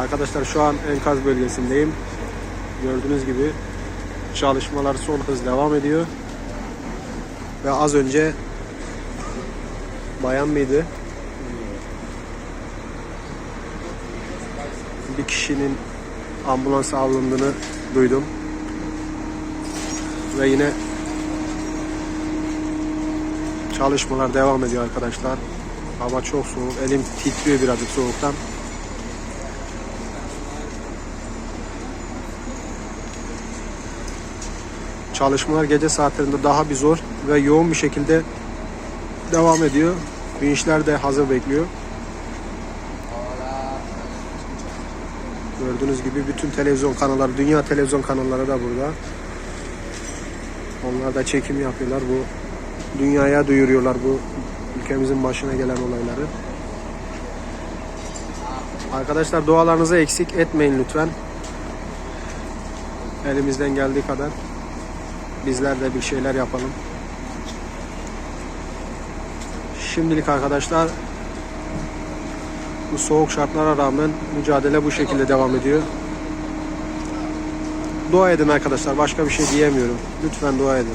Arkadaşlar şu an enkaz bölgesindeyim. Gördüğünüz gibi çalışmalar son hız devam ediyor. Ve az önce bayan mıydı? Bir kişinin ambulansa alındığını duydum. Ve yine çalışmalar devam ediyor arkadaşlar. Hava çok soğuk. Elim titriyor birazcık soğuktan. Çalışmalar gece saatlerinde daha bir zor ve yoğun bir şekilde devam ediyor. Vinçler de hazır bekliyor. Gördüğünüz gibi bütün televizyon kanalları, dünya televizyon kanalları da burada. Onlar da çekim yapıyorlar. Bu dünyaya duyuruyorlar bu ülkemizin başına gelen olayları. Arkadaşlar dualarınızı eksik etmeyin lütfen. Elimizden geldiği kadar bizler de bir şeyler yapalım. Şimdilik arkadaşlar bu soğuk şartlara rağmen mücadele bu şekilde devam ediyor. Dua edin arkadaşlar. Başka bir şey diyemiyorum. Lütfen dua edin.